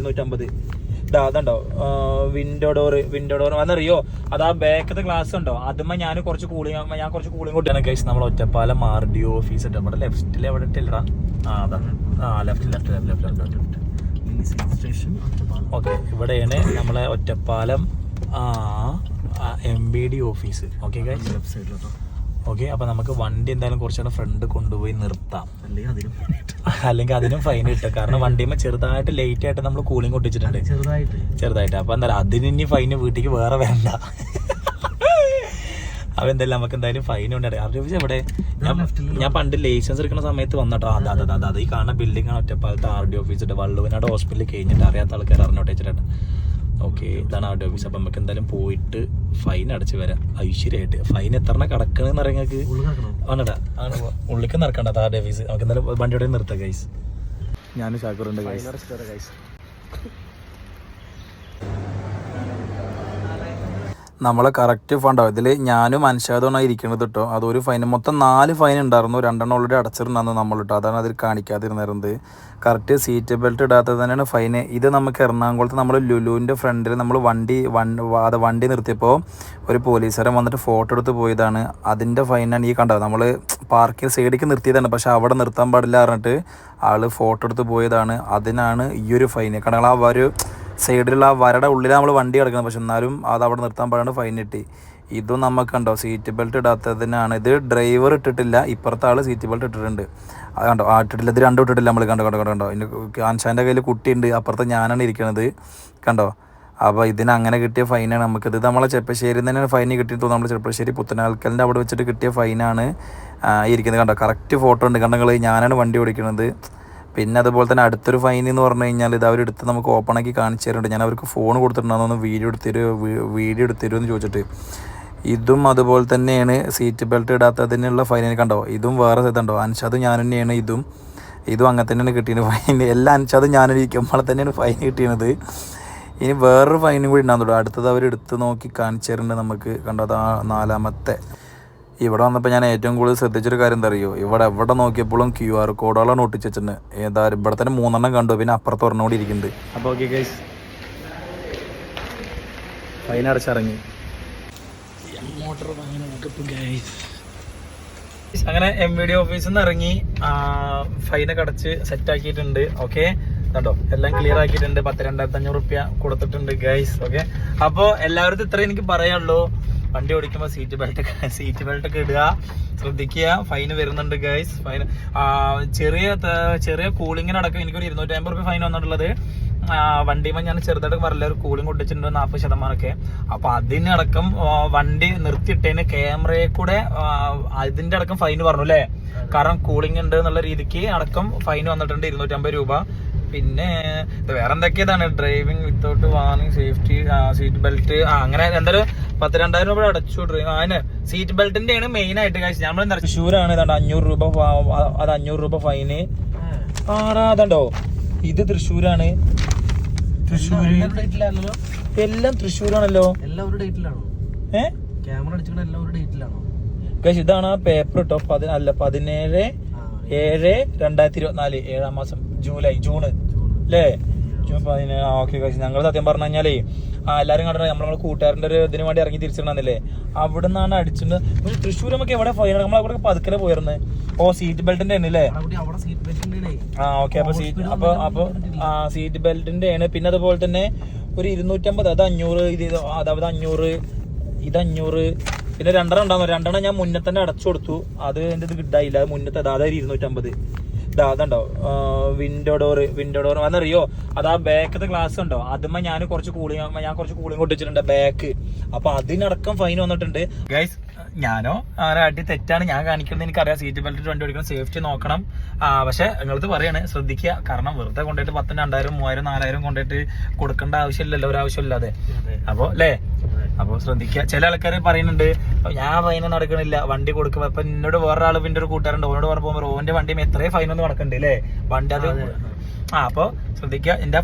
ഇരുന്നൂറ്റമ്പത്. ഇതാ അതുണ്ടോ വിൻഡോ ഡോർ വിൻഡോ ഡോർ അതറിയോ അത് ആ ബാക്കത്തെ ഗ്ലാസ് ഉണ്ടോ? അതുമ്മ ഞാൻ കുറച്ച് കൂളിംഗ് ഞാൻ കുറച്ച് കൂളിംഗ് കൂട്ടിയാണ് കഴിച്ച് നമ്മൾ ഒറ്റപ്പാലം ആർ ഡി ഓഫീസ് ഉണ്ട്. നമ്മുടെ ലെഫ്റ്റിൽ എവിടെ ഇട്ടില്ലടാ? ആ അതാ. ആ left left left left left okay ഇവിടെയാണ് നമ്മളെ Ottapalam M B D office okay left സൈഡിലോട്ടോ okay അപ്പൊ നമുക്ക് വണ്ടി എന്തായാലും കുറച്ചുകൂടെ ഫ്രണ്ട് കൊണ്ടുപോയി നിർത്താം. അല്ലെങ്കിൽ അതിനും ഫൈൻ കിട്ടും കാരണം വണ്ടിയുമ്പോ ചെറുതായിട്ട് ലേറ്റ് ആയിട്ട് നമ്മൾ കൂളിംഗ് കൊട്ടിച്ചിട്ടുണ്ട് ചെറുതായിട്ട്. ചെറുതായിട്ട്. അപ്പൊ എന്തായാലും അതിന് ഇനി ഫൈന് വീട്ടിലേക്ക് വേറെ വേണ്ട. അപ്പൊ എന്തായാലും നമുക്ക് എന്തായാലും ഫൈൻ ഉണ്ട്. അറിയാം? എവിടെ ഞാൻ പണ്ട് ലൈസൻസ് എടുക്കുന്ന സമയത്ത് വന്നിട്ടോ. അതെ അതെ അതെ അതെ. ഈ കാണുന്ന ബിൽഡിംഗ് ആണ് ഒറ്റപ്പാലത്ത് ആർ ഡി ഓഫീസിട്ട് വള്ളുവിനോട് ഹോസ്പിറ്റലിൽ കഴിഞ്ഞിട്ട് അറിയാത്ത ആൾക്കാർ അറിഞ്ഞോട്ട് വെച്ചിട്ടുണ്ട് ഓക്കെ ഇതാണ് ആർഡി ഓഫീസ് അപ്പം നമുക്ക് എന്തായാലും പോയിട്ട് ഫൈൻ അടച്ച് വരാം. ഐശ്വര്യമായിട്ട്. ഫൈൻ എത്ര കിടക്കണെന്ന് അറിയാം നിങ്ങൾക്ക്? ഉള്ളിൽ കിടക്കണം. ആണടാ? ആണ്? ഉള്ളിക്ക് നടക്കണ്ട ആർഡി ഓഫീസ് നമുക്ക് എന്തായാലും വണ്ടിയുടെ നിർത്താം ഗൈസ് ഞാൻ ഷാക്കൂറുണ്ട് ഗൈസ് ഗൈസ് നമ്മളെ കറക്റ്റ് ഫണ്ടോ ഇതിൽ ഞാനും അൻഷാദാണ് ഇരിക്കുന്നത് കേട്ടോ അതൊരു ഫൈൻ മൊത്തം നാല് ഫൈൻ ഉണ്ടായിരുന്നു. രണ്ടെണ്ണം ഓൾറെഡി അടച്ചിട്ടുണ്ടായിരുന്നു നമ്മൾ കേട്ടോ അതാണ് അതിൽ കാണിക്കാതിരുന്നത്. കറക്റ്റ് സീറ്റ് ബെൽറ്റ് ഇടാത്തത് തന്നെയാണ് ഫൈന് ഇത് നമുക്ക് എറണാകുളത്ത് നമ്മൾ ലുലുവിന്റെ ഫ്രണ്ടിൽ നമ്മൾ വണ്ടി അത് വണ്ടി നിർത്തിയപ്പോൾ ഒരു പോലീസുകാരൻ വന്നിട്ട് ഫോട്ടോ എടുത്ത് പോയതാണ്. അതിന്റെ ഫൈനാണ് ഈ കണ്ടത്. നമ്മൾ പാർക്കിൽ സൈഡിലേക്ക് നിർത്തിയതാണ്. പക്ഷേ അവിടെ നിർത്താൻ പാടില്ല പറഞ്ഞിട്ട് ആൾ ഫോട്ടോ എടുത്ത് പോയതാണ്. അതിനാണ് ഈ ഒരു ഫൈന് കാരണം ആ ഒരു സൈഡിലുള്ള ആ വരയുടെ ഉള്ളിലാണ് നമ്മൾ വണ്ടി കിടക്കുന്നത് പക്ഷെ എന്നാലും അത് അവിടെ നിർത്താൻ പാടാണ് ഫൈൻ കിട്ടി ഇതും നമുക്ക് കണ്ടോ സീറ്റ് ബെൽറ്റ് ഇടാത്തതിനാണ്. ഇത് ഡ്രൈവർ ഇട്ടിട്ടില്ല ഇപ്പുറത്തെ ആൾ സീറ്റ് ബെൽറ്റ് ഇട്ടിട്ടുണ്ട്. അത് കണ്ടോ ആ ഇട്ടിട്ടില്ല. ഇത് രണ്ടും ഇട്ടിട്ടില്ല നമ്മൾ കണ്ടോ കണ്ടോ കണ്ടോ ഇനി ആൻഷാന്റെ കയ്യിൽ കുട്ടിയുണ്ട്. അപ്പുറത്ത് ഞാനാണ് ഇരിക്കുന്നത് കണ്ടോ? അപ്പോൾ ഇതിന് അങ്ങനെ കിട്ടിയ ഫൈനാണ് നമുക്ക് ഇത് നമ്മളെ ചെപ്പശ്ശേരി തന്നെയാണ് ഫൈൻ കിട്ടിയത് നമ്മൾ ചെപ്പശ്ശേരി പുത്തനാൽക്കലിന്റെ അവിടെ വെച്ചിട്ട് കിട്ടിയ ഫൈനാണ് ഇരിക്കുന്നത്. കണ്ടോ? കറക്റ്റ് ഫോട്ടോ ഉണ്ട്. കണ്ടോ ഞാനാണ് വണ്ടി ഓടിക്കുന്നത് പിന്നെ അതുപോലെ തന്നെ അടുത്തൊരു ഫൈൻ എന്ന് പറഞ്ഞു കഴിഞ്ഞാൽ ഇത് അവരെടുത്ത് നമുക്ക് ഓപ്പൺ ആക്കി കാണിച്ചു തരുന്നുണ്ട്. ഞാൻ അവർക്ക് ഫോൺ കൊടുത്തിട്ടുണ്ടായിരുന്നു. വീഡിയോ എടുത്തരുമോ വീഡിയോ എടുത്തരുമോ എന്ന് ചോദിച്ചിട്ട്. ഇതും അതുപോലെ തന്നെയാണ് സീറ്റ് ബെൽറ്റ് ഇടാത്തതിനുള്ള ഫൈൻ കണ്ടോ? ഇതും വേറെ സ്ഥലത്തുണ്ടോ അൻഷാദ് ഞാൻ തന്നെയാണ് ഇതും. ഇതും അങ്ങനെ തന്നെയാണ് കിട്ടിയത് ഫൈൻ എല്ലാ അൻഷാദും ഞാനിരിക്കും നമ്മളെ തന്നെയാണ് ഫൈൻ കിട്ടിയത് ഇനി വേറൊരു ഫൈനും കൂടി ഉണ്ടാകുന്നുള്ളൂ അടുത്തത് അവർ എടുത്ത് നോക്കി കാണിച്ചു തരുന്നുണ്ട് നമുക്ക്. കണ്ടോ? നാലാമത്തെ. ഇവിടെ വന്നപ്പോൾ ഞാൻ ഏറ്റവും കൂടുതൽ ശ്രദ്ധിച്ചൊരു കാര്യം എന്താ അറിയോ? ഇവിടെ എവിടെ നോക്കിയപ്പോഴും ക്യു ആർ കോഡുകളാണ് ഒട്ടിച്ച് വെച്ചിട്ടുണ്ട് ഏതാ ഇവിടെ തന്നെ മൂന്നെണ്ണം കണ്ടു പിന്നെ അപ്പുറത്ത് ഒരെണ്ണം കൂടി ഇരിക്കുന്നുണ്ട്. അപ്പോൾ ഓക്കെ ഗൈസ് ഫൈൻ അടച്ചിറങ്ങി. അങ്ങനെ എം വി ഡി ഓഫീസിൽ നിന്ന് ഇറങ്ങി ഫൈനൊക്കെ അടച്ച് സെറ്റ് ആക്കിയിട്ടുണ്ട് ഓക്കെ കേട്ടോ എല്ലാം ക്ലിയർ ആക്കിയിട്ടുണ്ട് പത്ത് രണ്ടായിരത്തി അഞ്ഞൂറ് റുപ്യ കൊടുത്തിട്ടുണ്ട് ഗൈസ് ഓക്കെ അപ്പോൾ എല്ലാവർക്കും ഇത്രയും എനിക്ക് പറയാനുള്ളൂ. വണ്ടി ഓടിക്കുമ്പോൾ സീറ്റ് ബെൽറ്റ് സീറ്റ് ബെൽറ്റ് ഒക്കെ ഇടുക. ശ്രദ്ധിക്കുക. ഫൈൻ വരുന്നുണ്ട് ഗൈസ് ഫൈൻ ചെറിയ ചെറിയ കൂളിങ്ങിനടക്കം എനിക്കൊരു ഇരുന്നൂറ്റി അമ്പത് റുപ്യ ഫൈൻ വന്നിട്ടുള്ളത്. വണ്ടിയുമ്പോൾ ഞാൻ ചെറുതായിട്ട് പറഞ്ഞില്ല ഒരു കൂളിംഗ് കൊട്ടിച്ചിട്ടുണ്ട് നാൽപ്പത് ശതമാനമൊക്കെ. അപ്പൊ അതിനടക്കം വണ്ടി നിർത്തിയിട്ടതിന് ക്യാമറയെ കൂടെ അതിന്റെ അടക്കം ഫൈൻ പറഞ്ഞു അല്ലേ? കാരണം കൂളിംഗ് ഉണ്ട് എന്നുള്ള രീതിക്ക് അടക്കം ഫൈൻ വന്നിട്ടുണ്ട് ഇരുന്നൂറ്റമ്പത് രൂപ. പിന്നെ വേറെ എന്തൊക്കെയാണ് driving without warning safety seat belt അങ്ങനെ എന്തായാലും പത്ത് രണ്ടായിരം രൂപ അടച്ചു ഡ്രൈവ് അതിന് സീറ്റ് ബെൽറ്റിന്റെ ആണ് മെയിൻ ആയിട്ട് കാശ് നമ്മൾ എന്താ തൃശ്ശൂരാണ് ഇതാണ്ട് അഞ്ഞൂറ് രൂപ അത് അഞ്ഞൂറ് രൂപ ഫൈന് ആറാ അതുണ്ടോ ഇത് തൃശ്ശൂരാണ്. തൃശ്ശൂര്. എല്ലാം തൃശ്ശൂരാണല്ലോ. എല്ലാം ഒരു ഡേറ്റിലാണോ ക്യാമറ അടിച്ചിട്ട് എല്ലാം ഒരു ഡേറ്റിലാണോ ഇതാണ് ആ പേപ്പർ കേട്ടോ പതി അല്ല പതിനേഴ് ഏഴ് രണ്ടായിരത്തി ഇരുപത്തിനാല് ഏഴാം മാസം. ജൂലൈ ജൂണ് അല്ലേ ഓക്കെ ഗൈസ് ഞങ്ങൾ സത്യം പറഞ്ഞു കഴിഞ്ഞാലേ ആ എല്ലാരും കണ്ടോ നമ്മളെ കൂട്ടുകാരന്റെ ഒരു ഇതിന് വേണ്ടി ഇറങ്ങി തിരിച്ചിട്ടുണ്ടെന്നല്ലേ? അവിടെ നിന്നാണ് അടിച്ചിട്ട് പക്ഷെ തൃശ്ശൂർ നമുക്ക് എവിടെ പോയി? നമ്മൾ അവിടെ പതുക്കലെ പോയിരുന്നു? ഓ സീറ്റ് ബെൽറ്റിന്റെ ആണ്. അല്ലേ ആ ഓക്കെ. അപ്പൊ സീറ്റ് അപ്പൊ അപ്പൊ ആ സീറ്റ് ബെൽറ്റിന്റെ ആണ്. പിന്നെ അതുപോലെ തന്നെ ഒരു ഇരുന്നൂറ്റമ്പത് അത് അഞ്ഞൂറ് ഇത് ഇത് അതായത് അഞ്ഞൂറ് ഇത് അഞ്ഞൂറ് പിന്നെ രണ്ടെണ്ണം ഉണ്ടാകുന്നു രണ്ടെണ്ണം ഞാൻ മുന്നേ തന്നെ അടച്ചു കൊടുത്തു. അത് എന്റെ ഇത് കിട്ടായില്ല. അത് മുന്നത്തെ അതായത് ഇരുന്നൂറ്റമ്പത്. ഇതാ അതുണ്ടോ? വിൻഡോ ഡോർ വിൻഡോ ഡോർ അതറിയോ അത് ആ ബാക്കത്തെ ഗ്ലാസ് ഉണ്ടോ? അതുമ്മ ഞാൻ കുറച്ച് കൂളിംഗ് ഞാൻ കുറച്ച് കൂളിംഗ് കൊട്ടിച്ചിട്ടുണ്ട് ബാക്ക് അപ്പൊ അതിനടക്കം ഫൈൻ വന്നിട്ടുണ്ട്. ഗൈസ് ഞാനോ? അങ്ങനെ അടി തെറ്റാണ് ഞാൻ കാണിക്കുന്നത്. എനിക്കറിയാം സീറ്റ് ബെൽറ്റ് വണ്ടി ഓടിക്കണം സേഫ്റ്റി നോക്കണം. പക്ഷെ നിങ്ങളത് പറയാണ് ശ്രദ്ധിക്കുക. കാരണം വെറുതെ കൊണ്ടുപോയിട്ട് പത്തിന് രണ്ടായിരം മൂവായിരം നാലായിരം കൊണ്ടുപോയിട്ട് കൊടുക്കേണ്ട ആവശ്യമില്ലല്ലോ ഒരാവശ്യമില്ലാതെ അപ്പോ അല്ലേ? അപ്പൊ ശ്രദ്ധിക്കുക ചില ആൾക്കാർ പറയുന്നുണ്ട് "ഓ, ഞാൻ ഫൈന നടക്കണില്ല വണ്ടി കൊടുക്കും അപ്പൊ എന്നോട് വേറൊരാൾ പിന്നെ ഒരു കൂട്ടുകാരുണ്ട് ഓനോട് പറഞ്ഞു പോകുമ്പോൾ ഓന്റെ വണ്ടിയും എത്രയും ഫൈനൊന്നും നടക്കണ്ടേ നടക്കണ്ട് അല്ലേ വണ്ടി അത് ആ അപ്പൊ ശ്രദ്ധിക്കുക എന്റെ